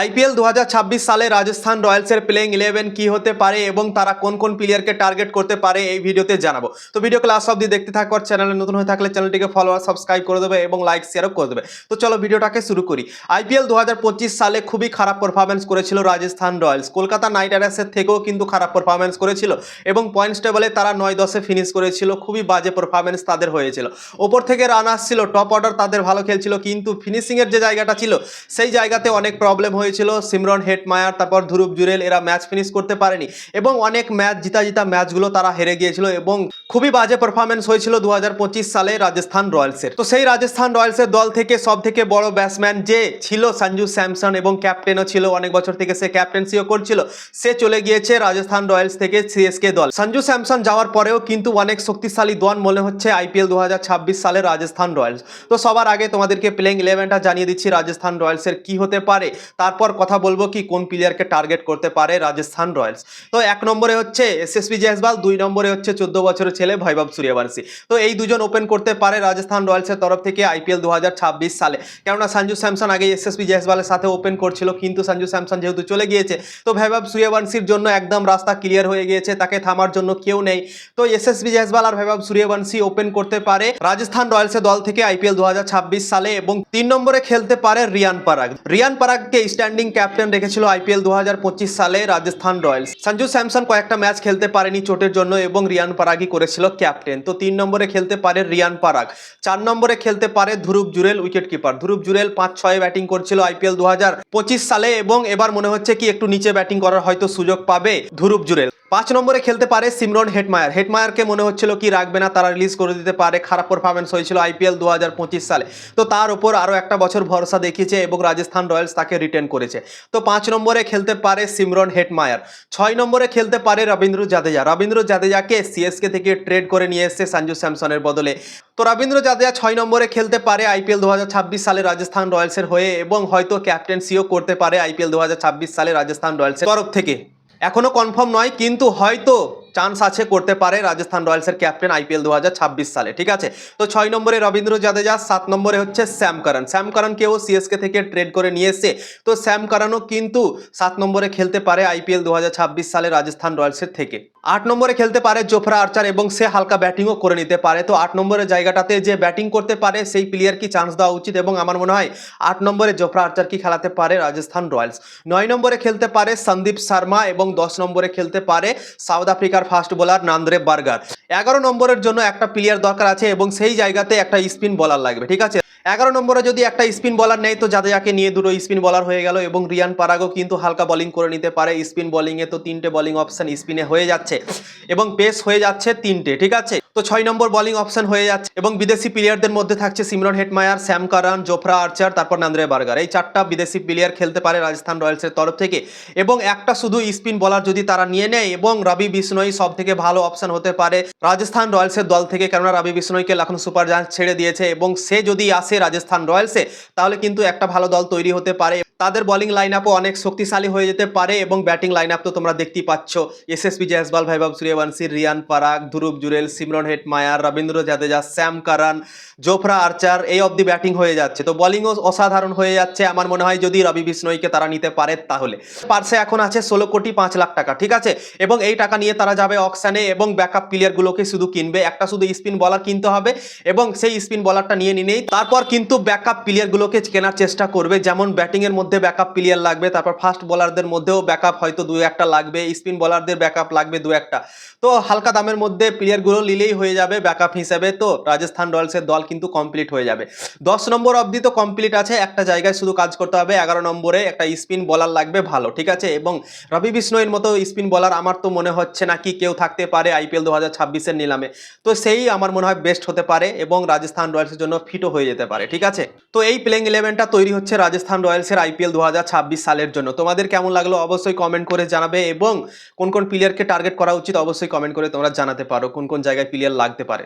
IPL দু সালে Rajasthan রয়্যালসের playing eleven কি হতে পারে এবং তারা কোন কোন প্লেয়ারকে টার্গেট করতে পারে এই ভিডিওতে জানাব। তো ভিডিও ক্লাস অবধি দেখতে থাকো চ্যানেলে নতুন হয়ে থাকলে চ্যানেলটিকে ফলো আর সাবস্ক্রাইব করে দেবে এবং লাইক শেয়ারও করে দেবে। তো চলো ভিডিওটাকে শুরু করি। আইপিএল দু হাজার পঁচিশ সালে খুবই খারাপ পারফরমেন্স করেছিল রাজস্থান রয়্যালস। কলকাতা নাইট রাইডার্সের থেকেও কিন্তু খারাপ পারফরমেন্স করেছিল এবং পয়েন্টস টেবলে তারা নয় দশে ফিনিশ করেছিল। খুবই বাজে পারফরমেন্স তাদের হয়েছিল। ওপর থেকে রান আসছিল টপ অর্ডার তাদের ভালো খেলছিল, কিন্তু ফিনিশিংয়ের যে জায়গাটা ছিল, সেই জায়গাতে অনেক প্রবলেম হয়েছিল। সিমরন, হেটমায়ার, তারপর ধ্রুব, জুরেল, এরা ম্যাচ ফিনিশ করতে পারেনি। এবং অনেক ম্যাচ জিতা জিতা ম্যাচগুলো তারা হেরে গিয়েছিল এবং খুবই বাজে পারফরমেন্স হয়েছিল দু হাজার পঁচিশ সালে রাজস্থান রয়্যালসের। তো সেই রাজস্থান রয়্যালসের দল থেকে সব থেকে বড় ব্যাটসম্যান যে ছিল সঞ্জু স্যামসন এবং ক্যাপ্টেনও ছিল, অনেক বছর থেকে সে ক্যাপ্টেন্সিও করছিল, সে চলে গিয়েছে রাজস্থান রয়্যালস থেকে সিএসকে দল। সঞ্জু স্যামসন যাওয়ার পরেও কিন্তু অনেক শক্তিশালী দল মনে হচ্ছে আইপিএল দু হাজার ছাব্বিশ সালে রাজস্থান রয়্যালস। তো সবার আগে তোমাদেরকে প্লেইং ইলেভেনটা জানিয়ে দিচ্ছি, রাজস্থান রয়্যালসের কি হতে পারে? তারপর কথা বলব কি কোন প্লেয়ারকে টার্গেট করতে পারে রাজস্থান রয়্যালস। তো এক নম্বরে হচ্ছে এসএসপি জয়সওয়াল, দুই নম্বরে হচ্ছে চোদ্দ বছরের ছেলে ভৈভব সূর্যবংশী। তো এই দুজন ওপেন করতে পারে রাজস্থান রয়্যালসের তরফ থেকে আইপিএল দু সালে। কেননা সঞ্জু স্যামসন আগে এসএসপি জয়সওয়ালের সাথে ওপেন করছিল, কিন্তু সঞ্জু স্যামসন যেহেতু চলে গিয়েছে, তো ভৈভব সূর্যবংশীর জন্য একদম রাস্তা ক্লিয়ার হয়ে গিয়েছে, তাকে থামার জন্য কেউ নেই। তো এসএসবি জয়সওয়াল আর ভৈভব সূর্যবংশী ওপেন করতে পারে রাজস্থান রয়্যালসের দল থেকে আইপিএল দু হাজার ছাব্বিশ সালে এবং তিন নম্বরে খেলতে পারে রিয়ান পারাগ। রিয়ান পারাগকে স্ট্যান্ডিং ক্যাপ্টেন রেখেছিল আইপিএল দু হাজার পঁচিশ সালে রাজস্থান রয়্যালস। সঞ্জু স্যামসন কয়েকটা ম্যাচ খেলতে পারেনি চোটের জন্য এবং রিয়ান পারাগই করেছিল ক্যাপ্টেন। তো তিন নম্বরে খেলতে পারে রিয়ান পারাক চার নম্বরে খেলতে পারে ধ্রুব জুরেল উইকেট কিপার ধ্রুব জুরেল পাঁচ ছয় ব্যাটিং করছিল আইপিএল দু হাজার পঁচিশ সালে এবং এবার মনে হচ্ছে কি একটু নিচে ব্যাটিং করার হয়তো সুযোগ পাবে ধ্রুব জুরেল। পাঁচ নম্বরে খেলতে পারে সিমরন হেটমায়ার। হেটমায়ারকে মনে হচ্ছিল কি রাখবে না, তারা রিলিজ করে দিতে পারে। খারাপ পারফরমেন্স হয়েছিল আইপিএল দু হাজার পঁচিশ সালে। তো তার উপর আরও একটা বছর ভরসা দেখিয়েছে এবং রাজস্থান রয়্যালস তাকে রিটার্ন করেছে। তো পাঁচ নম্বরে খেলতে পারে সিমরন হেটমায়ার। ছয় নম্বরে খেলতে পারে রবীন্দ্র জাদেজা। রবীন্দ্র জাদেজাকে সিএসকে থেকে ট্রেড করে নিয়ে এসছে সঞ্জু স্যামসনের বদলে। তো রবীন্দ্র জাদেজা ছয় নম্বরে খেলতে পারে আইপিএল দু হাজার ছাব্বিশ সালে রাজস্থান রয়্যালসের হয়ে এবং হয়তো ক্যাপ্টেন্সিও করতে পারে আইপিএল দু হাজার ছাব্বিশ সালে রাজস্থান রয়্যালসের তরফ থেকে। এখনও কনফার্ম নয়, কিন্তু হয়তো চান্স আছে করতে পারে রাজস্থান রয়্যালসের ক্যাপ্টেন আইপিএল দু হাজার ছাব্বিশ সালে, ঠিক আছে? তো ছয় নম্বরে রবীন্দ্র জাদেজা, সাত নম্বরে হচ্ছে শ্যাম কারণ শ্যাম করণকেও সিএসকে থেকে ট্রেড করে নিয়ে এসে তো শ্যাম কারণও কিন্তু সাত নম্বরে খেলতে পারে আইপিএল দু হাজার ছাব্বিশ সালে রাজস্থান রয়্যালসের থেকে। আট নম্বরে খেলতে পারে জোফরা আর্চার এবং সে হালকা ব্যাটিংও করে নিতে পারে। তো আট নম্বরের জায়গাটাতে যে ব্যাটিং করতে পারে, সেই প্লেয়ার কি চান্স দেওয়া উচিত এবং আমার মনে হয় আট নম্বরে জোফরা আর্চার কি খেলাতে পারে রাজস্থান রয়্যালস। নয় নম্বরে খেলতে পারে সন্দীপ শর্মা এবং দশ নম্বরে খেলতে পারে সাউথ আফ্রিকার ফাস্ট বোলার নান্দ্রে বার্গার। এগারো নম্বরের জন্য একটা প্লেয়ার দরকার আছে এবং সেই জায়গাতে একটা স্পিন বলার লাগবে, ঠিক আছে? এগারো নম্বরে যদি একটা স্পিন বলার নেয় তো যাকে নিয়ে দুটো স্পিন বলার হয়ে গেল এবং রিয়ান পারাগও কিন্তু হালকা বলিং করে নিতে পারে। স্পিন বলিংয়ে তো তিনটে বলিং অপশান স্পিনে হয়ে যাচ্ছে এবং পেস হয়ে যাচ্ছে তিনটে, ঠিক আছে? তো ছয় নম্বর বোলিং অপশন হয়ে যাচ্ছে এবং বিদেশি প্লেয়ারদের মধ্যে থাকছে Shimron Hetmyer, Sam Curran, Jofra Archer, তারপর নান্দ্রে বার্গার। এই চারটা বিদেশি প্লেয়ার খেলতে পারে রাজস্থান রয়্যালসের তরফ থেকে এবং একটা শুধু স্পিন বলার যদি তারা নিয়ে নেয় এবং রবি বিষ্ণই সব থেকে ভালো অপশন হতে পারে রাজস্থান রয়্যালসের দল থেকে। কেননা রবি বিষ্ণইকে লখনৌ সুপার জায়ান্টস ছেড়ে দিয়েছে এবং সে যদি আসে রাজস্থান রয়্যালসে তাহলে কিন্তু একটা ভালো দল তৈরি হতে পারে তাদের বোলিং লাইন আপও অনেক শক্তিশালী হয়ে যেতে পারে এবং ব্যাটিং লাইন আপ তো তোমরা দেখতেই পাচ্ছ। SSP Jaiswal Vaibhav Suryavanshi Riyan Parag Dhruv Jurel Shimron Hetmyer Ravindra Jadeja Sam Curran Jofra Archer এই অবধি ব্যাটিং হয়ে যাচ্ছে। তো বোলিংও অসাধারণ হয়ে যাচ্ছে। আমার মনে হয় যদি রবি বিষ্ণইকে তারা নিতে পারে তাহলে। পার্সে এখন আছে ষোলো কোটি পাঁচ লাখ টাকা, ঠিক আছে? এবং এই টাকা নিয়ে তারা যাবে অকশানে এবং ব্যাকআপ প্লেয়ারগুলোকে শুধু কিনবে। একটা শুধু স্পিন বলার কিনতে হবে এবং সেই স্পিন বলারটা নিয়ে নিনেই তারপর কিন্তু ব্যাকআপ প্লেয়ারগুলোকে কেনার চেষ্টা করবে। যেমন ব্যাটিংয়ের মধ্যে ব্যাকআপ প্লেয়ার লাগবে, তারপর ফাস্ট বোলারদের মধ্যেও ব্যাকআপ হয়তো দু একটা লাগবে স্পিন বোলারদের ব্যাকআপ লাগবে দু একটা। তো হালকা দামের মধ্যে প্লেয়ারগুলো নিলেই হয়ে যাবে ব্যাকআপ হিসেবে, তো রাজস্থান রয়্যালসের দল কিন্তু কমপ্লিট হয়ে যাবে। দশ নম্বর অবধি তো কমপ্লিট আছে, একটা জায়গায় শুধু কাজ করতে হবে, এগারো নম্বরে একটা স্পিন বলার লাগবে ভালো, ঠিক আছে? এবং রবি বিষ্ণয়ের মতো স্পিন বলার আমার তো মনে হচ্ছে না কি কেউ থাকতে পারে আইপিএল দু হাজার ছাব্বিশের নিলামে। তো সেই আমার মনে হয় বেস্ট হতে পারে এবং রাজস্থান রয়্যালসের জন্য ফিটও হয়ে যেতে পারে, ঠিক আছে? তো এই প্লেইং ইলেভেনটা তৈরি হচ্ছে রাজস্থান রয়্যালসের আইপিএল দু সালের জন্য। তোমাদের কেমন লাগল অবশ্যই কমেন্ট করে জানাবে এবং কোন কোন প্লেয়ারকে টার্গেট করা উচিত অবশ্যই কমেন্ট করে তোমরা জানাতে পারো, কোন কোন জায়গায় প্লেয়ার লাগতে পারে।